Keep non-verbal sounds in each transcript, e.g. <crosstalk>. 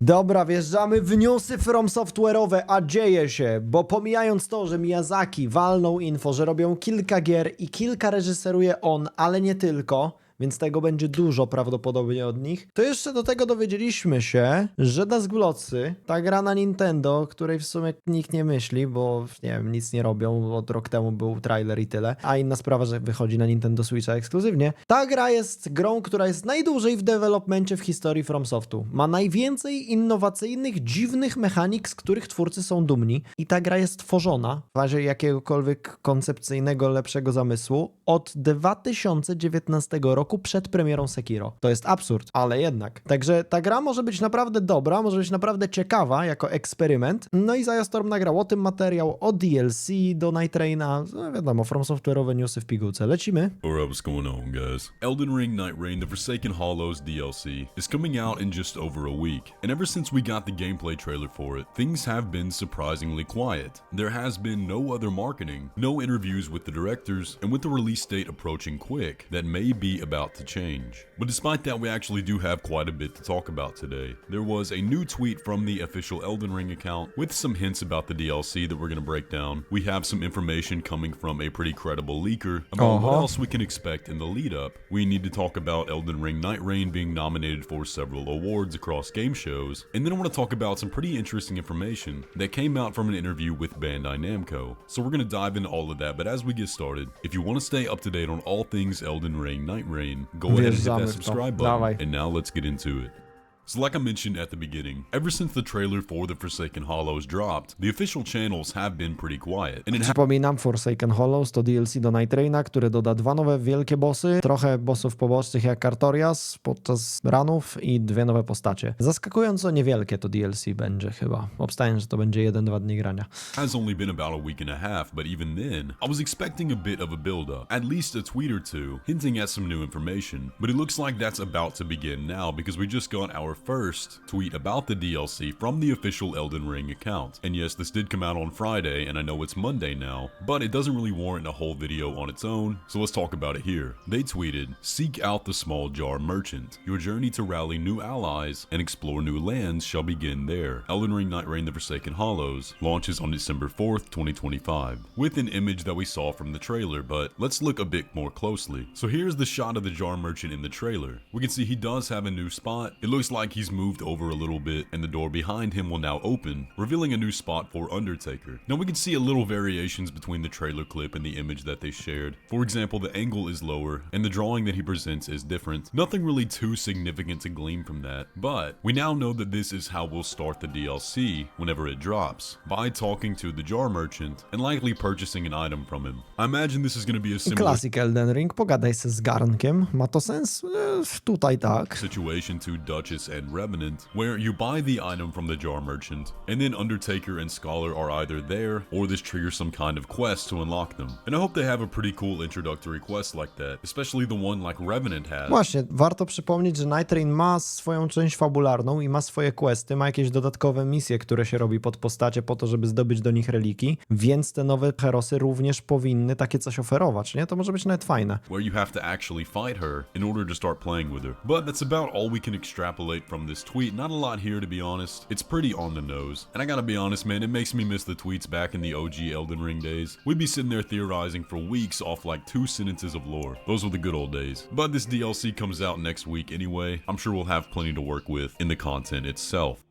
Dobra, wjeżdżamy w newsy From Software'owe, a dzieje się, bo pomijając to, że Miyazaki walnął info, że robią kilka gier i kilka reżyseruje on, ale nie tylko, więc tego będzie dużo prawdopodobnie od nich, to jeszcze do tego dowiedzieliśmy się, że Dusk Blotsy, ta gra na Nintendo, której w sumie nikt nie myśli, bo nie wiem, nic nie robią, od rok temu był trailer i tyle, a inna sprawa, że wychodzi na Nintendo Switcha ekskluzywnie. Ta gra jest grą, która jest najdłużej w developmencie w historii FromSoftu. Ma najwięcej innowacyjnych, dziwnych mechanik, z których twórcy są dumni i ta gra jest tworzona w razie jakiegokolwiek koncepcyjnego, lepszego zamysłu od 2019 roku przed premierą Sekiro. To jest absurd, ale jednak. Także ta gra może być naprawdę dobra, może być naprawdę ciekawa jako eksperyment. No i Zajastorm nagrał o tym materiał, o DLC do Night Raina, no wiadomo, From Software'owe newsy w pigułce. Lecimy. What's going on, guys? Elden Ring Night Rain The Forsaken Hollows DLC is coming out in just over a week, and ever since we got the gameplay trailer for it, things have been surprisingly quiet. There has been no other marketing, no interviews with the directors, and with the release date approaching quick, that may be about to change. But despite that, we actually do have quite a bit to talk about today. There was a new tweet from the official Elden Ring account with some hints about the DLC that we're going to break down. We have some information coming from a pretty credible leaker about what Uh-huh. else we can expect in the lead up. We need to talk about Elden Ring Night Rain being nominated for several awards across game shows, and then I want to talk about some pretty interesting information that came out from an interview with Bandai Namco. So we're going to dive into all of that, but as we get started, if you want to stay up to date on all things Elden Ring Night Rain, go ahead and hit that w to. subscribe Dawaj. button, and now let's get into it. So like I mentioned at the beginning, ever since the trailer for The Forsaken Hollows dropped, the official channels have been pretty quiet, and it Przypominam, Forsaken Hollows to DLC do Night Raina, który doda dwa nowe wielkie bossy, trochę bossów pobocznych jak Kartorias podczas ranów i dwie nowe postacie. Zaskakująco niewielkie to DLC będzie chyba. Obstaję, że to będzie jeden-dwa dni grania. has only been about a week and a half, but even then, I was expecting a bit of a build up, at least a tweet or two, hinting at some new information. But it looks like that's about to begin now because we just got our first tweet about the DLC from the official Elden Ring account. And yes, this did come out on Friday, and I know it's Monday now, but it doesn't really warrant a whole video on its own, so let's talk about it here. They tweeted Seek out the small jar merchant. Your journey to rally new allies and explore new lands shall begin there. Elden Ring Night Rain The Forsaken Hollows launches on December 4th, 2025, with an image that we saw from the trailer, but let's look a bit more closely. So here's the shot of the jar merchant in the trailer. We can see he does have a new spot. It looks like he's moved over a little bit, and the door behind him will now open, revealing a new spot for Undertaker. Now we can see a little variations between the trailer clip and the image that they shared. For example, the angle is lower, and the drawing that he presents is different. Nothing really too significant to glean from that, but we now know that this is how we'll start the DLC whenever it drops, by talking to the jar merchant and likely purchasing an item from him. I imagine this is going to be a similar Classic Elden Ring, pogadaj se z garnkiem. Ma to sens? E, tutaj tak. situation to Duchess and Revenant, where you buy the item from the jar merchant, and then Undertaker and Scholar are either there, or this triggers some kind of quest to unlock them. And I hope they have a pretty cool introductory quest like that, especially the one like Revenant has. Właśnie, warto przypomnieć, że Night Rain ma swoją część fabularną i ma swoje questy, ma jakieś dodatkowe misje, które się robi pod postacie po to, żeby zdobyć do nich reliki, więc te nowe herosy również powinny takie coś oferować, nie? To może być nawet fajne. where you have to actually fight her in order to start playing with her. But that's about all we can extrapolate from this tweet. Not a lot here, to be honest. It's pretty on the nose. And I gotta be honest, man, it makes me miss the tweets back in the OG Elden Ring days. We'd be sitting there theorizing for weeks off like two sentences of lore. Those were the good old days. But this DLC comes out next week anyway. I'm sure we'll have plenty to work with in the content itself.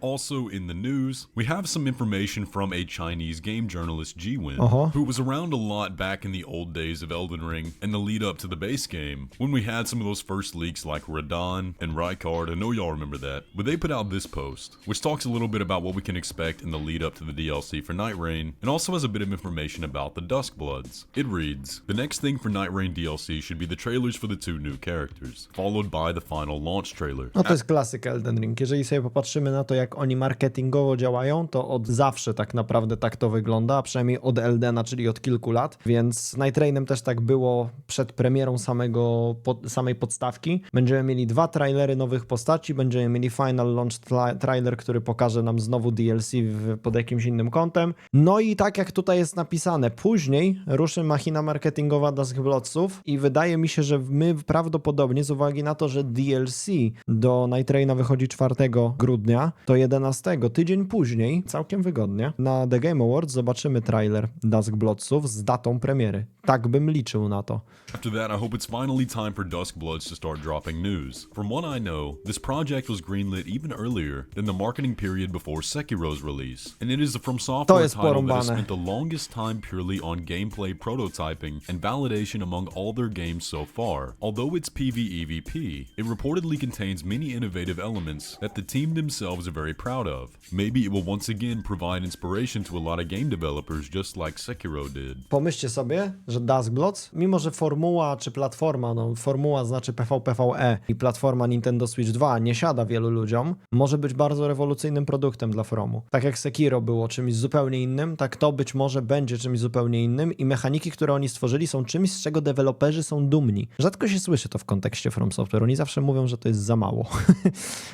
Also in the news, we have some information from a Chinese game journalist Jiwin, Uh-huh. who was around a lot back in the old days of Elden Ring and the lead up to the base game, when we had some of those first leaks like Radon and Rykard. I know y'all remember that, but they put out this post, which talks a little bit about what we can expect in the lead up to the DLC for Night Rain, and also has a bit of information about the Dusk Bloods. It reads, The next thing for Night Rain DLC should be the trailers for the two new characters, followed by the final launch trailer. No to jest klasyk Elden Ring. Jeżeli sobie popatrzymy na to, jak jak oni marketingowo działają, to od zawsze tak naprawdę tak to wygląda, przynajmniej od Eldena, czyli od kilku lat, więc z Night Trainem też tak było przed premierą samego, samej podstawki. Będziemy mieli dwa trailery nowych postaci, będziemy mieli final launch tra- trailer, który pokaże nam znowu DLC w, pod jakimś innym kątem. No i tak jak tutaj jest napisane, później ruszy machina marketingowa Duskblotsów i wydaje mi się, że my prawdopodobnie z uwagi na to, że DLC do Night Traina wychodzi 4 grudnia, to 11, tydzień później, całkiem wygodnie, na The Game Awards zobaczymy trailer Duskblotsów z datą premiery. Tak bym liczył na to. After that, I hope it's finally time for Duskbloods to start dropping news. From what I know, this project was greenlit even earlier than the marketing period before Sekiro's release, and it is a From Software title that has spent the longest time purely on gameplay prototyping and validation among all their games so far. Although it's PvEVP, it reportedly contains many innovative elements that the team themselves are very proud of. Maybe it will once again provide inspiration to a lot of game developers just like Sekiro did. Pomyślcie sobie, że Duskblots, mimo że formuła czy platforma, no formuła znaczy PvPvE i platforma Nintendo Switch 2 nie siada wielu ludziom, może być bardzo rewolucyjnym produktem dla Fromu. Tak jak Sekiro było czymś zupełnie innym, tak to być może będzie czymś zupełnie innym i mechaniki, które oni stworzyli są czymś, z czego deweloperzy są dumni. Rzadko się słyszy to w kontekście From Software, oni zawsze mówią, że to jest za mało. <laughs>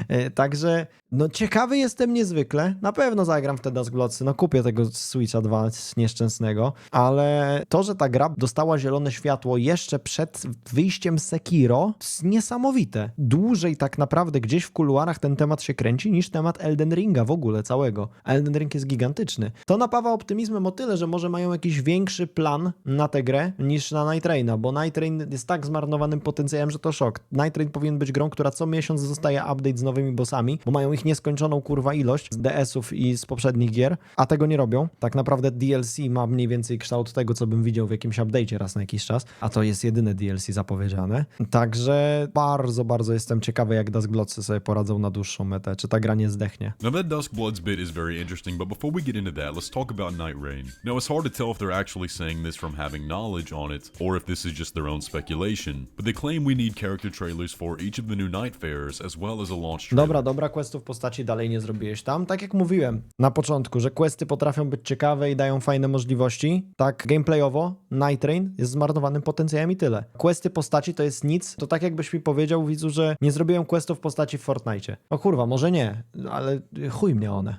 E, Także, no ciekawy jestem niezwykle. Na pewno zagram w te Duskblotsy, no kupię tego Switcha 2 nieszczęsnego, ale to, że ta gra dostała zielone światło jeszcze przed wyjściem Sekiro, jest niesamowite. Dłużej tak naprawdę gdzieś w kuluarach ten temat się kręci niż temat Elden Ringa w ogóle całego. Elden Ring jest gigantyczny. To napawa optymizmem o tyle, że może mają jakiś większy plan na tę grę niż na Night Raina, bo Night Rain jest tak zmarnowanym potencjałem, że to szok. Night Rain powinien być grą, która co miesiąc dostaje update z nowymi bossami, bo mają ich nieskończoną kurwa ilość z DS-ów i z poprzednich gier, a tego nie robią. Tak naprawdę DLC ma mniej więcej kształt tego, co bym widział w jakimś update'cie raz na jakiś czas, a to jest jedyne DLC zapowiedziane. Także bardzo, bardzo jestem ciekawy, jak Duskblotsy sobie poradzą na dłuższą metę, czy ta gra nie zdechnie. Now that Duskbloods bit is very interesting, but before we get into that, let's talk about Night Rain. Now it's hard to tell if they're actually saying this from having knowledge on it, or if this is just their own speculation, but they claim we need character trailers for each of the new Night Fairs, as well as a launch trailer. Dobra, dobra, questów postaci dalej nie zrobiłeś tam. Tak jak mówiłem na początku, że questy potrafią być ciekawe i dają fajne możliwości. Tak gameplayowo Night Train jest zmarnowanym potencjałem i tyle. Questy postaci to jest nic. To tak jakbyś mi powiedział, widzu, że nie zrobiłem questów postaci w Fortnite. O kurwa, może nie, ale chuj mnie one.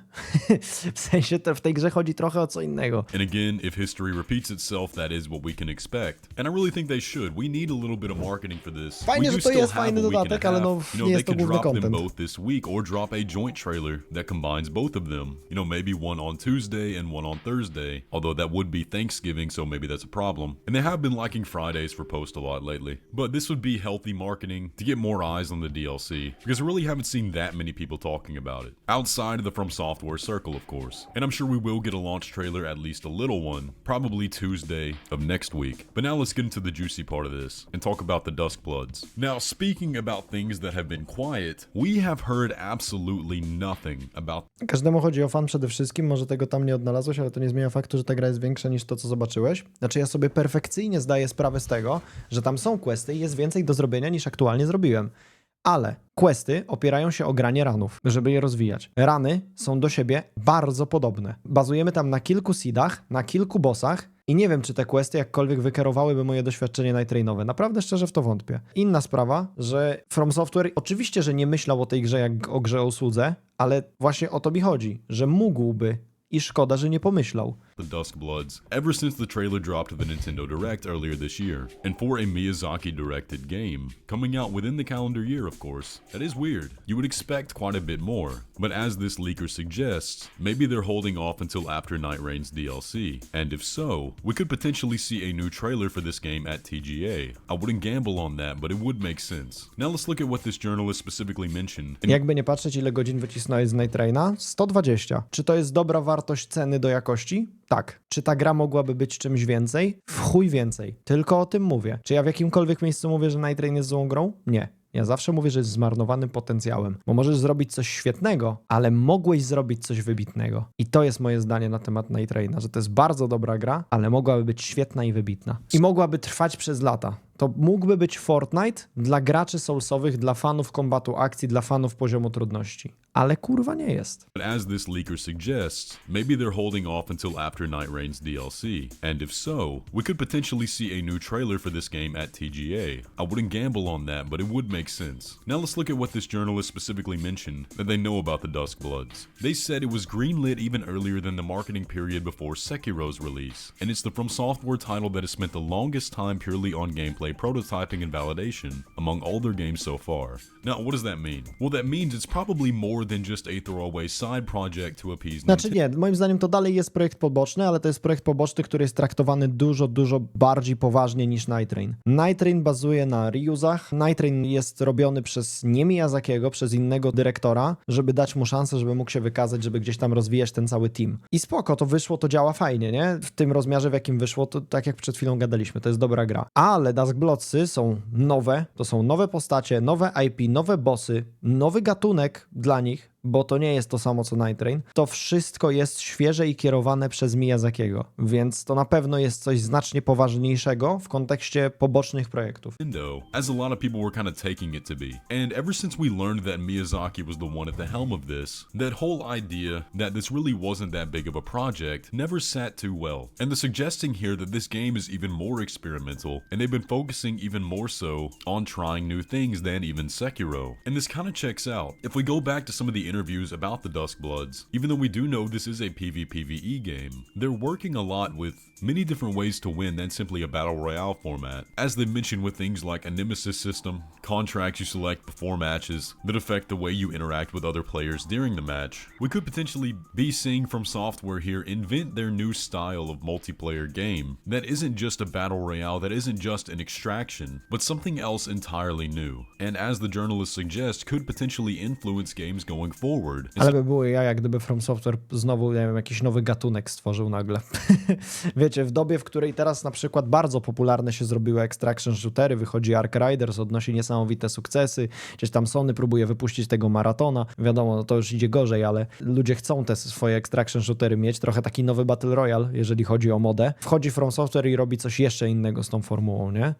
<laughs> w sensie to w tej grze chodzi trochę o co innego. And again, if history repeats itself, that is what we can expect. And I really think they should. We need a little bit of marketing for this. Fajnie, że to jest fajny dodatek, ale no. You nie know, jest they to główny content. both this week or drop a joint trailer that combines both of them. You know, maybe one on Tuesday and one on Thursday. Although that would be Thanksgiving, so maybe that's a problem. And they have been liking Fridays for post a lot lately. But this would be healthy marketing to get more eyes on the DLC because I really haven't seen that many people talking about it. Outside of the From Software circle, of course. And I'm sure we will get a launch trailer, at least a little one, probably Tuesday of next week. But now let's get into the juicy part of this and talk about the Duskbloods. Now, speaking about things that have been quiet, we have heard absolutely Każdemu chodzi o fan przede wszystkim, może tego tam nie odnalazłeś, ale to nie zmienia faktu, że ta gra jest większa niż to, co zobaczyłeś. Znaczy ja sobie perfekcyjnie zdaję sprawę z tego, że tam są questy i jest więcej do zrobienia niż aktualnie zrobiłem. Ale questy opierają się o granie ranów, żeby je rozwijać. Rany są do siebie bardzo podobne. Bazujemy tam na kilku seedach, na kilku bossach i nie wiem, czy te questy jakkolwiek wykierowałyby moje doświadczenie nightrainowe. Naprawdę szczerze w to wątpię. Inna sprawa, że From Software oczywiście, że nie myślał o tej grze jak o grze o słudze, ale właśnie o to mi chodzi, że mógłby i szkoda, że nie pomyślał. The Duskbloods ever since the trailer dropped at the Nintendo Direct earlier this year, and for a Miyazaki directed game, coming out within the calendar year, of course. That is weird. You would expect quite a bit more, but as this leaker suggests, maybe they're holding off until after Night Rain's DLC, and if so, we could potentially see a new trailer for this game at TGA. I wouldn't gamble on that, but it would make sense. Now let's look at what this journalist specifically mentioned. Jakby nie patrzeć, ile godzin wycisnąłeś z Night Raina? 120. Czy to jest dobra wartość ceny do jakości? Tak. Czy ta gra mogłaby być czymś więcej? W chuj więcej. Tylko o tym mówię. Czy ja w jakimkolwiek miejscu mówię, że Night Rain jest złą grą? Nie. Ja zawsze mówię, że jest zmarnowanym potencjałem, bo możesz zrobić coś świetnego, ale mogłeś zrobić coś wybitnego. I to jest moje zdanie na temat Night Raina, że to jest bardzo dobra gra, ale mogłaby być świetna i wybitna. I mogłaby trwać przez lata. To mógłby być Fortnite dla graczy soulsowych, dla fanów kombatu akcji, dla fanów poziomu trudności. Ale kurwa nie jest. But as this leaker suggests, maybe they're holding off until after Night Rain's DLC. And if so, we could potentially see a new trailer for this game at TGA. I wouldn't gamble on that, but it would make sense. Now let's look at what this journalist specifically mentioned that they know about the Dusk Bloods. They said it was greenlit even earlier than the marketing period before Sekiro's release, and it's the From Software title that has spent the longest time purely on gameplay prototyping and validation among all their games so far. Now, what does that mean? Well, that means it's probably more than just a throwaway side project to appease Znaczy nie, moim zdaniem to dalej jest projekt poboczny, ale to jest projekt poboczny, który jest traktowany dużo, dużo bardziej poważnie niż Night Train. Night Train bazuje na reusach. Night Train jest robiony przez nie Miyazakiego, przez innego dyrektora, żeby dać mu szansę, żeby mógł się wykazać, żeby gdzieś tam rozwijać ten cały team. I spoko, to wyszło, to działa fajnie, nie? W tym rozmiarze, w jakim wyszło, to tak jak przed chwilą gadaliśmy, to jest dobra gra. Ale Dusk Bloodsy są nowe, to są nowe postacie, nowe IP, nowe bossy, nowy gatunek dla nich, nich bo to nie jest to samo co Night Train. To wszystko jest świeże i kierowane przez Miyazakiego, więc to na pewno jest coś znacznie poważniejszego w kontekście pobocznych projektów. Nintendo, as a lot of people were kind of taking it to be. And ever since we learned that Miyazaki was the one at the helm of this, that whole idea that this really wasn't that big of a project never sat too well. And the suggesting here that this game is even more experimental, and they've been focusing even more so on trying new things than even Sekiro. And this kind of checks out. If we go back to some of the interviews about the Dusk Bloods, even though we do know this is a PvPvE game, they're working a lot with many different ways to win than simply a battle royale format. As they mentioned with things like a nemesis system, contracts you select before matches that affect the way you interact with other players during the match, we could potentially be seeing from software here invent their new style of multiplayer game that isn't just a battle royale, that isn't just an extraction, but something else entirely new. And as the journalist suggests, could potentially influence games going Ale by było ja, jak gdyby From Software znowu, nie wiem, jakiś nowy gatunek stworzył nagle. <laughs> Wiecie, w dobie, w której teraz na przykład bardzo popularne się zrobiły extraction shootery, wychodzi Ark Riders, odnosi niesamowite sukcesy, gdzieś tam Sony próbuje wypuścić tego maratona, wiadomo, no to już idzie gorzej, ale ludzie chcą te swoje extraction shootery mieć, trochę taki nowy Battle Royale, jeżeli chodzi o modę. Wchodzi From Software i robi coś jeszcze innego z tą formułą, nie?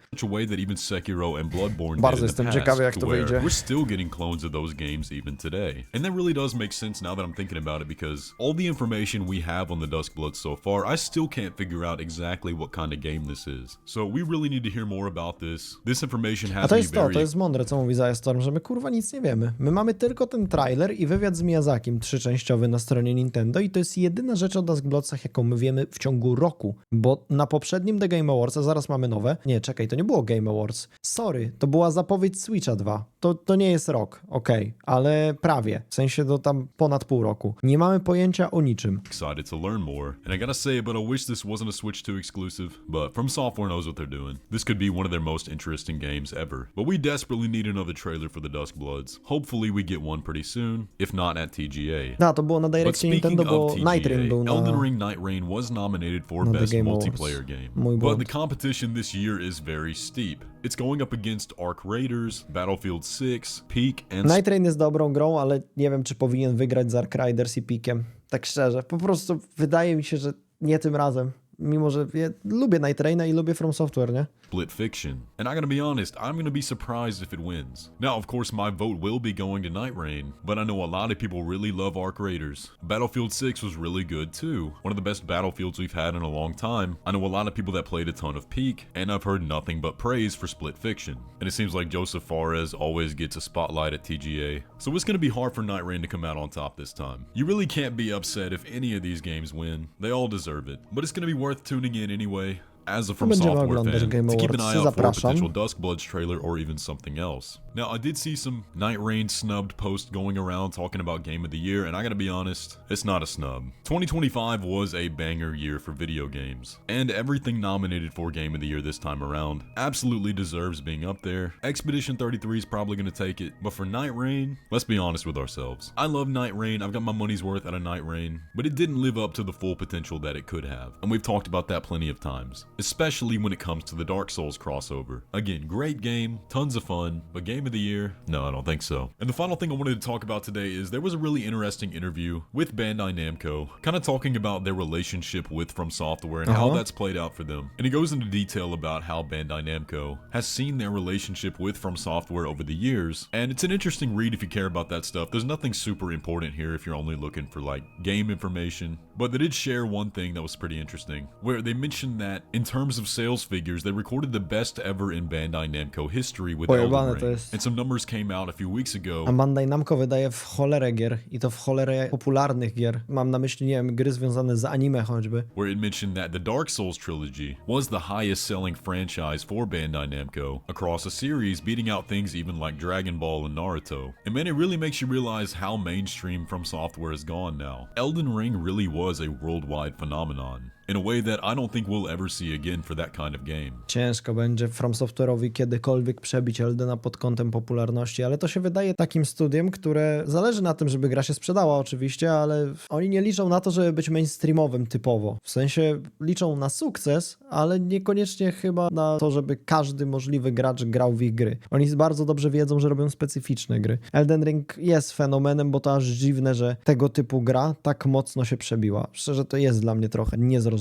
Bardzo jestem ciekawy, jak to wyjdzie. we're still getting clones of those games even today. And that really does make sense now that I'm thinking about it because all the information we have on the so far, I still can't figure out exactly what kind of game this is. So we really need to hear more about this. This information has A to jest to, to jest mądre, co mówi Storm, że my kurwa nic nie wiemy. My mamy tylko ten trailer i wywiad z Miyazakim trzyczęściowy na stronie Nintendo i to jest jedyna rzecz o Dusk Bloodsach, jaką my wiemy w ciągu roku, bo na poprzednim The Game Awards, a zaraz mamy nowe, nie, czekaj, to nie było Game Awards, sorry, to była zapowiedź Switcha 2, to, to nie jest rok, okej, ale prawie, w sensie to tam ponad pół roku. Nie mamy pojęcia o niczym. excited to learn more. And I gotta say, but I wish this wasn't a Switch 2 exclusive, but From Software knows what they're doing. This could be one of their most interesting games ever. But we desperately need another trailer for the Dusk Bloods. Hopefully we get one pretty soon, if not at TGA. No, to było na Directie Nintendo, bo TGA, Night Rain był na... Elden Ring Night Rain was nominated for Best Game. Multiplayer Game. But the competition this year is very steep. It's going up against Ark Raiders, Battlefield 6, Peak, and Night Train jest dobrą grą, ale nie wiem, czy powinien wygrać z Ark Riders i Pikiem. Tak szczerze. Po prostu wydaje mi się, że nie tym razem. Mimo, że ja lubię Night Traina i lubię From Software, nie? Split Fiction. And I gotta be honest, I'm gonna be surprised if it wins. Now, of course, my vote will be going to Night Rain, but I know a lot of people really love Arc Raiders. Battlefield 6 was really good too. One of the best battlefields we've had in a long time. I know a lot of people that played a ton of Peak, and I've heard nothing but praise for Split Fiction. And it seems like Joseph Fares always gets a spotlight at TGA. So it's gonna be hard for Night Rain to come out on top this time. You really can't be upset if any of these games win. They all deserve it. But it's gonna be worth tuning in anyway. As a From będziemy Software oglądać fan, Game to keep an Awards. eye out for a Zapraszam. potential Dusk Bloods trailer or even something else. Now, I did see some Night Rain snubbed posts going around talking about Game of the Year, and I gotta be honest, it's not a snub. 2025 was a banger year for video games, and everything nominated for Game of the Year this time around absolutely deserves being up there. Expedition 33 is probably gonna take it, but for Night Rain, let's be honest with ourselves. I love Night Rain, I've got my money's worth out of Night Rain, but it didn't live up to the full potential that it could have, and we've talked about that plenty of times. Especially when it comes to the Dark Souls crossover. Again, great game, tons of fun, but game of the year? No, I don't think so. And the final thing I wanted to talk about today is there was a really interesting interview with Bandai Namco, kind of talking about their relationship with From Software and how Uh-huh. that's played out for them. And he goes into detail about how Bandai Namco has seen their relationship with From Software over the years. And it's an interesting read if you care about that stuff. There's nothing super important here if you're only looking for like game information. But they did share one thing that was pretty interesting, where they mentioned that in terms of sales figures, they recorded the best ever in Bandai Namco history with Pojebane Elden to Ring. jest. And some numbers came out a few weeks ago. A Bandai Namco wydaje w cholerę gier i to w cholerę popularnych gier. Mam na myśli, nie wiem, gry związane z anime choćby. where it mentioned that the Dark Souls trilogy was the highest selling franchise for Bandai Namco across a series, beating out things even like Dragon Ball and Naruto. And man, it really makes you realize how mainstream From Software has gone now. Elden Ring really was a worldwide phenomenon. In a way that I don't think we'll ever see again for that kind of game. Ciężko będzie From Software'owi kiedykolwiek przebić Eldena pod kątem popularności, ale to się wydaje takim studiem, które zależy na tym, żeby gra się sprzedała oczywiście, ale oni nie liczą na to, żeby być mainstreamowym typowo. W sensie liczą na sukces, ale niekoniecznie chyba na to, żeby każdy możliwy gracz grał w ich gry. Oni bardzo dobrze wiedzą, że robią specyficzne gry. Elden Ring jest fenomenem, bo to aż dziwne, że tego typu gra tak mocno się przebiła. Szczerze to jest dla mnie trochę niezrozumiałe,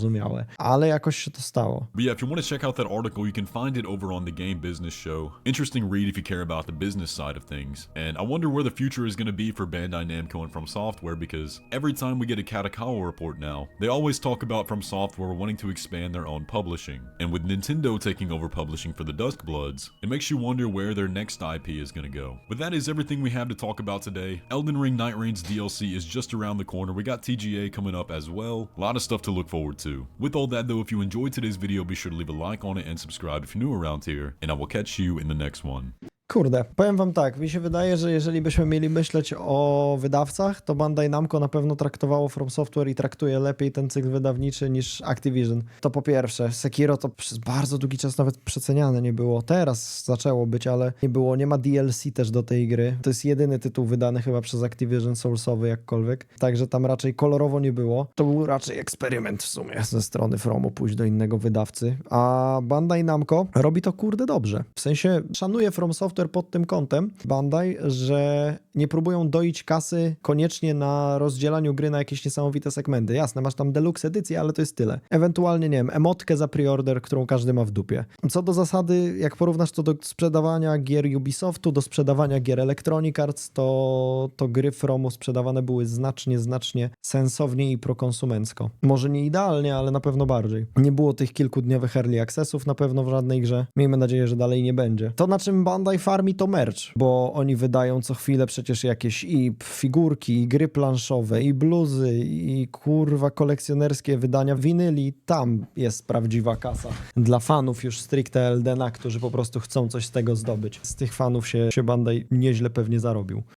ale jakoś się to stało. But yeah, if you want to check out that article, you can find it over on the Game Business Show. Interesting read if you care about the business side of things. And I wonder where the future is going to be for Bandai Namco and From Software because every time we get a Katakawa report now, they always talk about From Software wanting to expand their own publishing. And with Nintendo taking over publishing for the Dusk Bloods, it makes you wonder where their next IP is going to go. But that is everything we have to talk about today. Elden Ring Night Reigns DLC is just around the corner. We got TGA coming up as well. A lot of stuff to look forward to. With all that though, if you enjoyed today's video, be sure to leave a like on it and subscribe if you're new around here, and I will catch you in the next one. Kurde, powiem wam tak, mi się wydaje, że jeżeli byśmy mieli myśleć o wydawcach, to Bandai Namco na pewno traktowało From Software i traktuje lepiej ten cykl wydawniczy niż Activision. To po pierwsze, Sekiro to przez bardzo długi czas nawet przeceniane nie było. Teraz zaczęło być, ale nie było, nie ma DLC też do tej gry. To jest jedyny tytuł wydany chyba przez Activision Soulsowy jakkolwiek, także tam raczej kolorowo nie było. To był raczej eksperyment w sumie ze strony Fromu pójść do innego wydawcy, a Bandai Namco robi to kurde dobrze. W sensie szanuję From Software pod tym kątem Bandai, że nie próbują doić kasy koniecznie na rozdzielaniu gry na jakieś niesamowite segmenty. Jasne, masz tam deluxe edycję, ale to jest tyle. Ewentualnie, nie wiem, emotkę za preorder, którą każdy ma w dupie. Co do zasady, jak porównasz to do sprzedawania gier Ubisoftu, do sprzedawania gier Electronic Arts, to, to gry Fromu sprzedawane były znacznie, znacznie sensowniej i prokonsumencko. Może nie idealnie, ale na pewno bardziej. Nie było tych kilkudniowych early accessów na pewno w żadnej grze. Miejmy nadzieję, że dalej nie będzie. To na czym Bandai farmi to merch, bo oni wydają co chwilę przecież jakieś i figurki, i gry planszowe, i bluzy, i kurwa kolekcjonerskie wydania winyli. Tam jest prawdziwa kasa. Dla fanów już stricte Eldena, którzy po prostu chcą coś z tego zdobyć. Z tych fanów się, się Bandai nieźle pewnie zarobił.